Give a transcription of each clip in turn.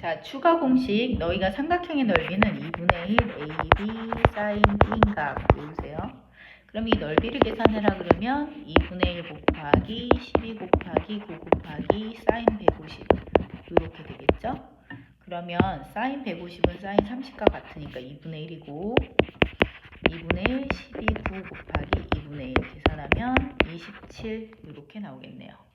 자, 추가 공식 너희가 삼각형의 넓이는 2분의 1 AB 사인 B인가 외우세요. 그럼 이 넓이를 계산해라 그러면 2분의 1 곱하기 12 곱하기 9 곱하기 사인 150 이렇게 되겠죠? 그러면 사인 150은 사인 30과 같으니까 2분의 1이고 2분의 1 12 9 곱하기 2분의 1 계산하면 27 이렇게 나오겠네요.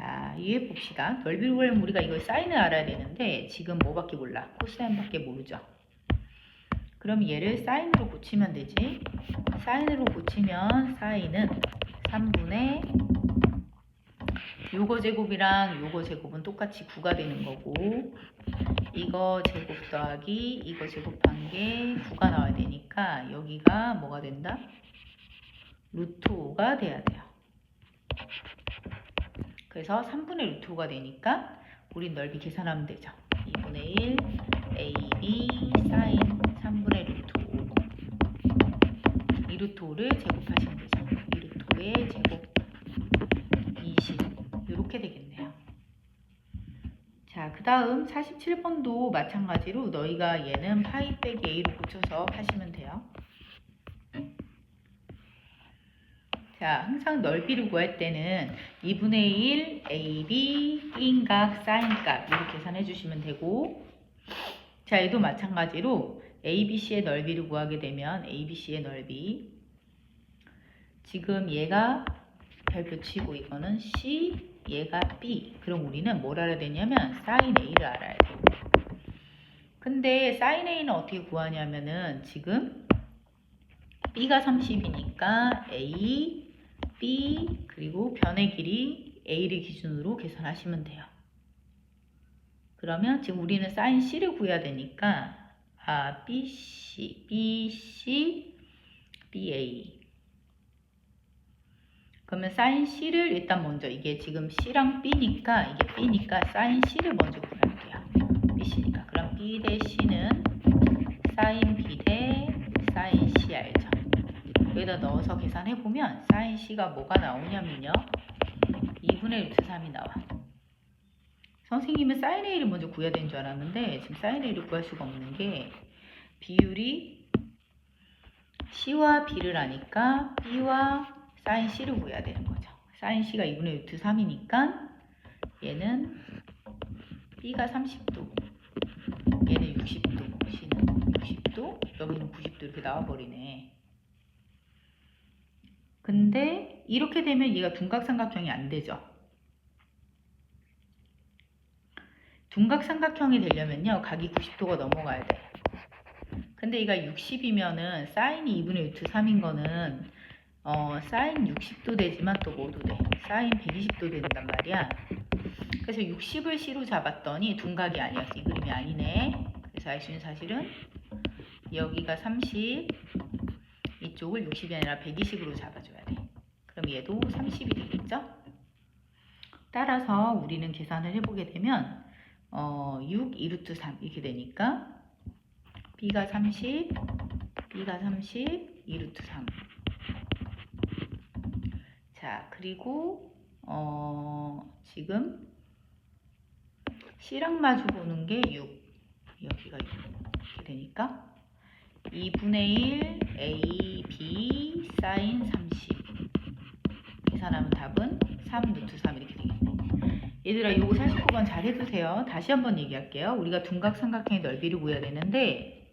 자, 이해 봅시다. 구하려면 우리가 이걸 사인을 알아야 되는데 지금 뭐밖에 몰라? 코사인밖에 모르죠. 그럼 얘를 사인으로 고치면 되지. 사인으로 고치면 사인은 3분의 요거 제곱이랑 요거 제곱은 똑같이 9가 되는 거고 이거 제곱 더하기 이거 제곱한 게 9가 나와야 되니까 여기가 뭐가 된다? 루트 5가 돼야 돼요. 그래서 3분의 루트 5가 되니까 우린 넓이 계산하면 되죠. 2분의 1 AB 사인 3분의 루트 5. 이 루트 5를 제곱하시면 되죠. 이 루트 5의 제곱 20. 이렇게 되겠네요. 자, 그 다음 47번도 마찬가지로 너희가 얘는 파이 빼기 A로 고쳐서 하시면 돼요. 자, 항상 넓이를 구할 때는 2분의 1 AB B인각 사인값 이렇게 계산해 주시면 되고 자, 얘도 마찬가지로 ABC의 넓이를 구하게 되면 ABC의 넓이. 지금 얘가 별표 치고 이거는 C 얘가 B. 그럼 우리는 뭘 알아야 되냐면 사인 A를 알아야 돼 근데 사인 A는 어떻게 구하냐면은 지금 B가 30이니까 A B 그리고 변의 길이 A를 기준으로 계산하시면 돼요. 그러면 지금 우리는 사인 C를 구해야 되니까 아 BC BC BA 그러면 사인 C를 일단 먼저 이게 지금 C랑 B니까 이게 B니까 사인 C를 먼저 구할게요. BC니까 그럼 B 대 C는 사인 여기다 넣어서 계산해 보면 사인 C가 뭐가 나오냐면요. 2분의 루트 3이 나와. 선생님은 사인 A를 먼저 구해야 되는 줄 알았는데 지금 사인 A를 구할 수가 없는 게 비율이 C와 B를 아니까 B와 사인 C를 구해야 되는 거죠. 사인 C가 2분의 루트 3이니까 얘는 B가 30도, 얘는 60도, C는 60도, 여기는 90도 이렇게 나와버리네. 근데 이렇게 되면 얘가 둔각삼각형이 안 되죠. 둔각삼각형이 되려면요. 각이 90도가 넘어가야 돼요. 근데 얘가 60이면은 사인이 2분의 루트 3인 거는 어, 사인 60도 되지만 또 뭐도 돼? 사인 120도 된단 말이야. 그래서 60을 C로 잡았더니 둔각이 아니었어. 이 그림이 아니네. 그래서 알 수 있는 사실은 여기가 30, 이쪽을 60이 아니라 120으로 잡아줘야 돼. 그럼 얘도 30이 되겠죠? 따라서 우리는 계산을 해보게 되면 어, 6, 2루트 3 이렇게 되니까 B가 30, B가 30, 2루트 3 자, 그리고 어, 지금 C랑 마주 보는 게 6. 여기가 6. 이렇게 되니까 2분의 1 A, B 사인 30. 계산하면 답은 3 루트 3 이렇게 되겠네. 얘들아, 요거 49번 잘 해두세요. 다시 한번 얘기할게요. 우리가 둔각삼각형의 넓이를 구해야 되는데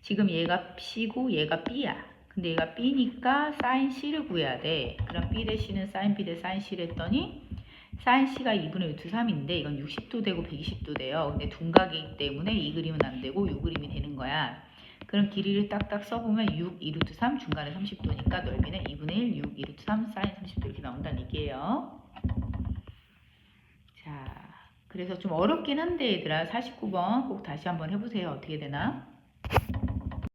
지금 얘가 C고 얘가 B야. 근데 얘가 B니까 사인 C를 구해야 돼. 그럼 B 대 C는 사인 B 대 사인 C를 했더니 사인 C가 2분의 루트 3인데 이건 60도 되고 120도 돼요. 근데 둔각이기 때문에 이 그림은 안 되고 이 그림이 되는. 그럼 길이를 딱딱 써보면 6, 2루트 3, 중간에 30도니까 넓이는 2분의 1, 6, 2루트 3, 사인 30도 이렇게 나온다는 얘기예요. 자, 그래서 좀 어렵긴 한데 얘들아 49번 꼭 다시 한번 해보세요. 어떻게 되나?